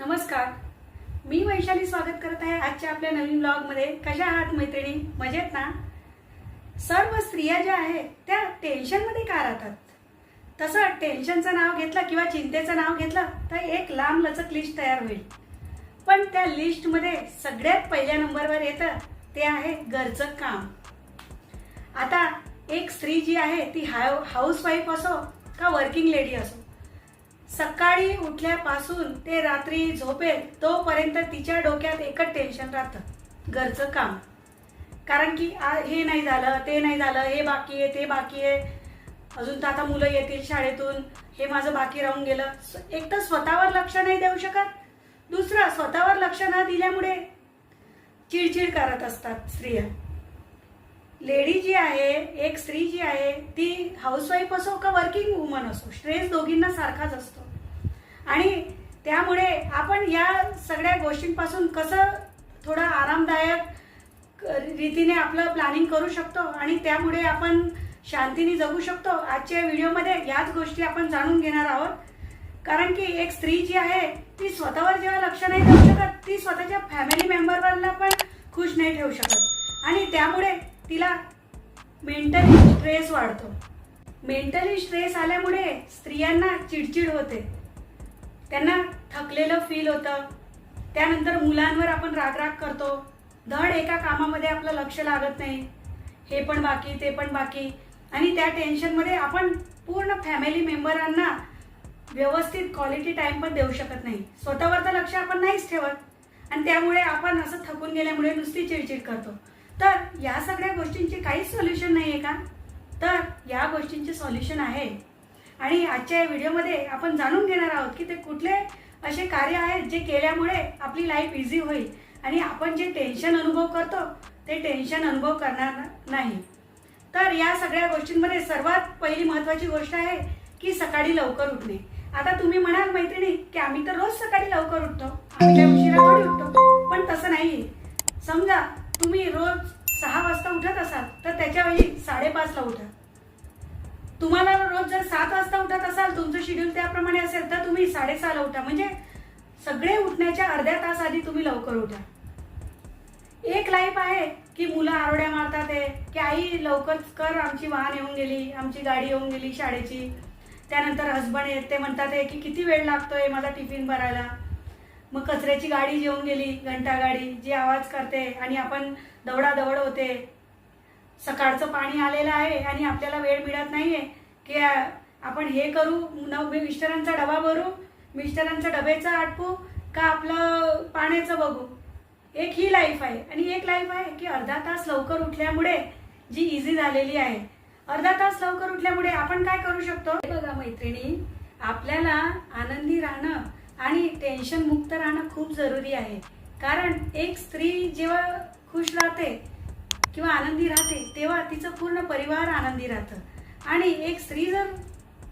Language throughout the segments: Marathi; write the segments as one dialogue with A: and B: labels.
A: नमस्कार. मी वैशाली स्वागत करत आहे आजच्या आपल्या नवीन ब्लॉगमध्ये कशा आहात मैत्रिणी? मजेत ना? सर्व स्त्रिया ज्या आहेत त्या टेन्शनमध्ये का राहतात? तसं टेन्शनचं नाव घेतलं किंवा चिंतेचं नाव घेतलं तर एक लांब लचक लिस्ट तयार होईल. पण त्या लिस्टमध्ये सगळ्यात पहिल्या नंबरवर येतं ते आहे घरचं काम. आता एक स्त्री जी आहे ती हाव हाऊसवाईफ असो का वर्किंग लेडी असो सकाळी उठल्यापासून ते रात्री झोपेल तोपर्यंत तिच्या डोक्यात एकच टेन्शन राहतं. घरचं काम. कारण की आ- हे नाही झालं ते नाही झालं हे बाकी आहे ते बाकी आहे. अजून तर आता मुलं येतील शाळेतून. हे माझं बाकी राहून गेलं. एक तर स्वतःवर लक्ष नाही देऊ शकत. दुसरं स्वतःवर लक्ष न दिल्यामुळे चिडचिड करत असतात स्त्रिया. लेडी जी आहे एक स्त्री जी आहे ती हाऊसवाईफ असो का वर्किंग वुमन असो स्ट्रेस दोघींना सारखाच असतो. आणि त्यामुळे आपण या सगळ्या गोष्टींपासून कसं थोडं आरामदायक रीतीने आपलं प्लॅनिंग करू शकतो आणि त्यामुळे आपण शांतीने जगू शकतो आजच्या व्हिडिओमध्ये याच गोष्टी आपण जाणून घेणार आहोत. कारण की एक स्त्री जी आहे ती स्वतःवर जेव्हा लक्ष नाही देऊ शकत ती स्वतःच्या फॅमिली मेंबरला पण खुश नाही ठेवू शकत. आणि त्यामुळे तिला मेंटली स्ट्रेस वाढतो. मेंटली स्ट्रेस आल्यामुळे स्त्रियांना चिडचिड होते. त्यांना थकलेलं फील होतं. त्यानंतर मुलांवर आपण रागराग करतो. धड एका कामामध्ये आपलं लक्ष लागत नाही. हे पण बाकी ते पण बाकी. आणि त्या टेन्शनमध्ये आपण पूर्ण फॅमिली मेंबरांना व्यवस्थित क्वालिटी टाइम पण देऊ शकत नाही. स्वतःवर तर लक्ष आपण नाहीच ठेवत. आणि त्यामुळे आपण असं थकून गेल्यामुळे नुसती चिडचिड करतो. तर या सगळ्या गोष्टींचे काहीच सोल्युशन नाही आहे का? तर या गोष्टींचे सोल्युशन आहे. आणि आजच्या या व्हिडिओमध्ये आपण जाणून घेणार आहोत की ते कुठले असे कार्य आहेत जे केल्यामुळे आपली लाईफ इझी होईल. आणि आपण जे टेन्शन अनुभव करतो ते टेन्शन अनुभव करणार नाही. तर या सगळ्या गोष्टींमध्ये सर्वात पहिली महत्वाची गोष्ट आहे की सकाळी लवकर उठणे. आता तुम्ही म्हणाल मैत्रिणी की आम्ही तर रोज सकाळी लवकर उठतो. आम्ही काय उशिरा उठतो. पण तसं नाही समजा तुम्ही रोज सहा वाजता उठत असाल तर त्याच्याऐवजी साडेपाचला उठा. तुम्हाला रोज जर सात वाजता उठत असाल तुमचं शेड्यूल त्याप्रमाणे असेल तर तुम्ही साडेसहाला उठा. म्हणजे सगळे उठण्याच्या अर्ध्या तास आधी तुम्ही लवकर उठा. एक लाईफ आहे की मुलं आरोड्या मारतात आहे की आई लवकर कर आमची वाहन येऊन गेली आमची गाडी येऊन गेली शाळेची. त्यानंतर हसबंड येत ते म्हणतात आहे की किती वेळ लागतोय माझा टिफिन भरायला? मग कचऱ्याची गाडी येऊन गेली घंटा गाडी जी आवाज करते आणि आपण दौडादौड होते. सकाळचं पाणी आलेलं आहे आणि आपल्याला वेळ मिळत नाहीये. की आपण हे करू न मिस्टरांचा डबा भरू मिस्टरांचा डब्याचं आटपू का आपलं पाण्याचं बघू? एक ही लाईफ आहे आणि एक लाईफ आहे की अर्धा तास लवकर उठल्यामुळे जी इझी झालेली आहे. अर्धा तास लवकर उठल्यामुळे आपण काय करू शकतो? बघा मैत्रिणी आपल्याला आनंदी राहणं टेन्शन मुक्त राहणं खूप जरुरी आहे. कारण एक स्त्री जेव्हा खुश राहते किंवा आनंदी राहते तेव्हा तिचं पूर्ण परिवार आनंदी राहतं. आणि एक स्त्री जर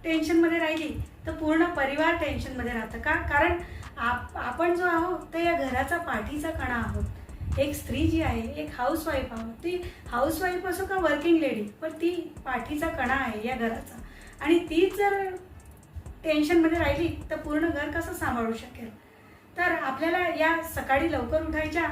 A: टेन्शनमध्ये राहिली तर पूर्ण परिवार टेन्शनमध्ये राहतं. का? कारण आप आपण जो आहोत तर या घराचा पाठीचा कणा आहोत. एक स्त्री जी आहे एक हाऊसवाईफ आहोत. ती हाऊसवाईफ असो का वर्किंग लेडी पण ती पाठीचा कणा आहे या घराचा. आणि तीच जर टेन्शनमध्ये राहिली तर पूर्ण घर कसं सांभाळू शकेल? तर आपल्याला या सकाळी लवकर उठायच्या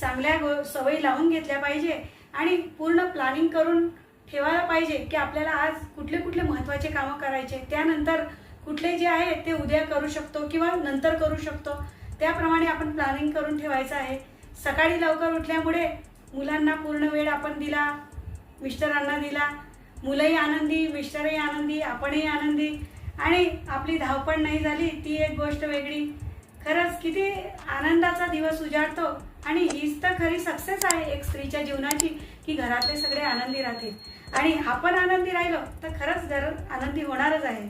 A: चांगल्या गो सवयी लावून घेतल्या पाहिजे आणि पूर्ण प्लॅनिंग करून ठेवायला पाहिजे की आपल्याला आज कुठले कुठले महत्त्वाचे कामं करायचे त्यानंतर कुठले जे आहे ते उद्या करू शकतो किंवा नंतर करू शकतो त्याप्रमाणे आपण प्लॅनिंग करून ठेवायचं आहे. सकाळी लवकर उठल्यामुळे मुलांना पूर्ण वेळ आपण दिला मिस्टरांना दिला. मुलंही आनंदी मिस्टरही आनंदी आपणही आनंदी. आणि आपली धावपळ नाही झाली ती एक गोष्ट वेगळी. खरंच किती आनंदाचा दिवस उजाडतो. आणि हीच तर खरी सक्सेस आहे एक स्त्रीच्या जीवनाची की घरातले सगळे आनंदी राहतील. आणि आपण आनंदी राहिलो तर खरंच घर आनंदी होणारच आहे.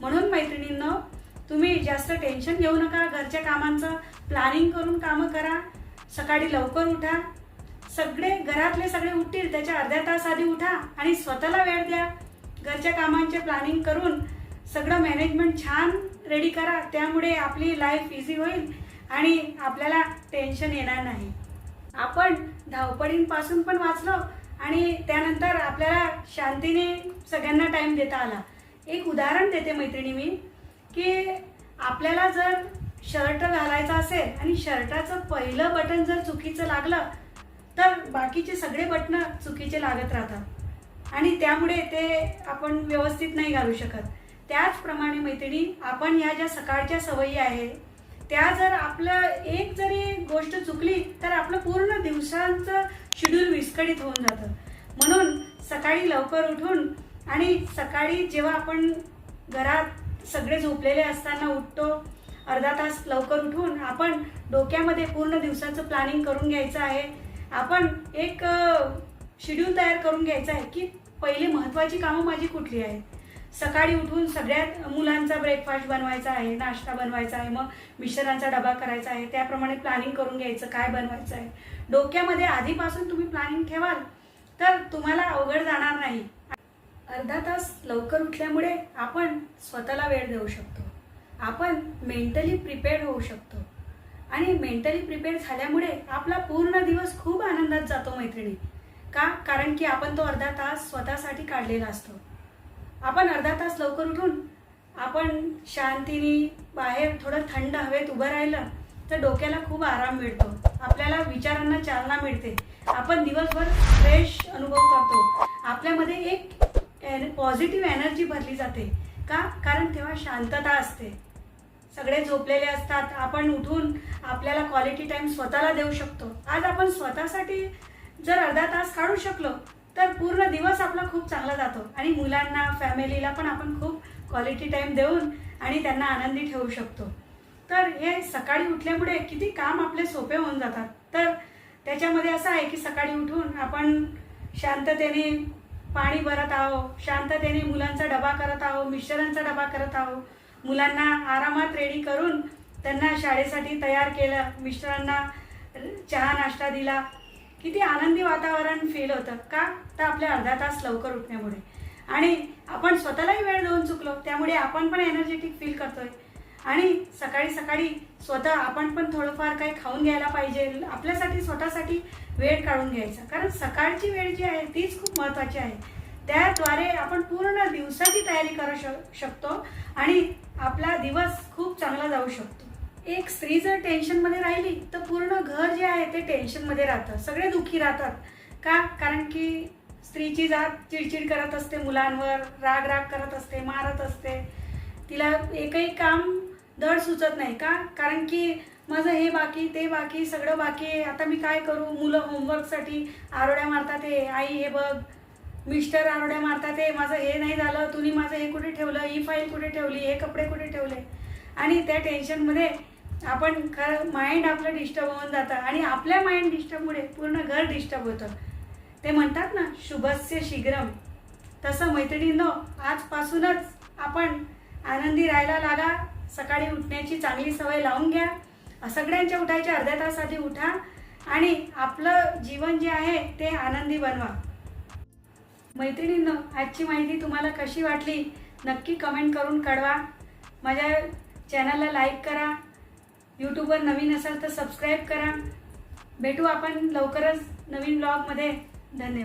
A: म्हणून मैत्रिणींनो तुम्ही जास्त टेन्शन घेऊ नका घरच्या कामांचं प्लॅनिंग करून कामं करा. सकाळी लवकर उठा. सगळे घरातले सगळे उठतील त्याच्या अर्ध्या तास आधी उठा आणि स्वतःला वेळ द्या. घरच्या कामांचे प्लॅनिंग करून सगळं मॅनेजमेंट छान रेडी करा त्यामुळे आपली लाईफ इझी होईल आणि आपल्याला टेन्शन येणार नाही. आपण धावपळींपासून पण वाचलो आणि त्यानंतर आपल्याला शांतीने सगळ्यांना टाईम देता आला. एक उदाहरण देते मैत्रिणी मी की आपल्याला जर शर्ट घालायचा असेल आणि शर्टाचं पहिलं बटन जर चुकीचं लागलं तर बाकीचे सगळे बटणं चुकीचे लागत राहतात. आणि त्यामुळे ते आपण व्यवस्थित नाही घालू शकत. त्याचप्रमाणे मैत्रिणी आपण ह्या ज्या सकाळच्या सवयी आहेत त्या जर आपलं एक जरी गोष्ट चुकली तर आपलं पूर्ण दिवसांचं शेड्यूल विस्कळीत होऊन जातं. म्हणून सकाळी लवकर उठून आणि सकाळी जेव्हा आपण घरात सगळे झोपलेले असताना उठतो अर्धा तास लवकर उठून आपण डोक्यामध्ये पूर्ण दिवसाचं प्लॅनिंग करून घ्यायचं आहे. आपण एक शेड्यूल तयार करून घ्यायचं आहे की पहिली महत्त्वाची कामं माझी कुठली आहेत? सकाळी उठून सगळ्यात मुलांचा ब्रेकफास्ट बनवायचा आहे नाश्ता बनवायचा आहे मग मिश्रांचा डबा करायचा आहे त्याप्रमाणे प्लॅनिंग करून घ्यायचं काय बनवायचं आहे. डोक्यामध्ये आधीपासून तुम्ही प्लॅनिंग ठेवाल तर तुम्हाला अवघड जाणार नाही. अर्धा तास लवकर उठल्यामुळे आपण स्वतःला वेळ देऊ शकतो. आपण मेंटली प्रिपेअर्ड होऊ शकतो. आणि मेंटली प्रिपेअर झाल्यामुळे आपला पूर्ण दिवस खूप आनंदात जातो मैत्रिणी. का? कारण की आपण तो अर्धा तास स्वतःसाठी काढलेला असतो. आपण अर्धा तास लवकर उठून आपण शांतीने बाहेर थोडं थंड हवेत उभं राहिलं तर डोक्याला खूप आराम मिळतो. आपल्याला विचारांना चालना मिळते. आपण दिवसभर फ्रेश अनुभव करतो. आपल्यामध्ये एक पॉझिटिव्ह एनर्जी भरली जाते. का? कारण तेव्हा शांतता असते. सगळे झोपलेले असतात. आपण उठून आपल्याला क्वालिटी टाईम स्वतःला देऊ शकतो. आज आपण स्वतःसाठी जर अर्धा तास काढू शकलो तर पूर्ण दिवस आपला खूप चांगला जातो. आणि मुलांना फॅमिलीला पण आपण खूप क्वालिटी टाईम देऊन आणि त्यांना आनंदी ठेवू शकतो. तर हे सकाळी उठल्यामुळे किती काम आपले सोपे होऊन जातात. तर त्याच्यामध्ये असं आहे की सकाळी उठून आपण शांततेने पाणी भरत आहो शांततेने मुलांचा डबा करत आहो मिस्टरांचा डबा करत आहो मुलांना आरामात रेडी करून त्यांना शाळेसाठी तयार केलं मिस्टरांना चहा नाश्ता दिला किती आनंदी वातावरण फील होतं का? तर आपल्या अर्धा तास लवकर उठण्यामुळे. आणि आपण स्वतःलाही वेळ देऊन चुकलो त्यामुळे आपण पण एनर्जेटिक फील करतोय. आणि सकाळी सकाळी स्वतः आपण पण थोडंफार काही खाऊन घ्यायला पाहिजे. आपल्यासाठी स्वतःसाठी वेळ काढून घ्यायचा. कारण सकाळची वेळ जी आहे तीच खूप महत्त्वाची आहे. त्याद्वारे आपण पूर्ण दिवसाची तयारी करू शक शकतो आणि आपला दिवस खूप चांगला जाऊ शकतो. एक स्त्री जर टेन्शनमध्ये राहिली तर पूर्ण घर जे आहे ते टेन्शनमध्ये राहतं. सगळे दुःखी राहतात. का? कारण की स्त्रीची जात चिडचिड करत असते मुलांवर राग राग करत असते मारत असते. तिला एकही काम धड सुचत नाही. का? कारण की माझं हे बाकी ते बाकी सगळं बाकी आहे. आता मी काय करू? मुलं होमवर्कसाठी आरोड्या मारतात हे. आई हे बघ. मिस्टर आरोड्या मारतात हे. माझं हे नाही झालं. तुम्ही माझं हे कुठे ठेवलं? ही फाईल कुठे ठेवली? हे कपडे कुठे ठेवले? आणि त्या टेन्शनमध्ये आपण खरं माइंड आपलं डिस्टर्ब होऊन जातं आणि आपल्या माइंड डिस्टर्बमुळे पूर्ण घर डिस्टर्ब होतं. ते म्हणतात ना शुभस्य शीघ्रम. तसं मैत्रिणींनो आजपासूनच आपण आनंदी राहायला लागा. सकाळी उठण्याची चांगली सवय लावून घ्या. सगळ्यांच्या उठायच्या अर्ध्या तास आधी उठा आणि आपलं जीवन जे आहे ते आनंदी बनवा. मैत्रिणींनो आजची माहिती तुम्हाला कशी वाटली नक्की कमेंट करून कळवा. माझ्या चॅनलला लाईक करा. यूट्यूबवर नवीन असाल तर सबस्क्राईब करा. भेटू आपण लवकरच नवीन ब्लॉगमध्ये धन्यवाद.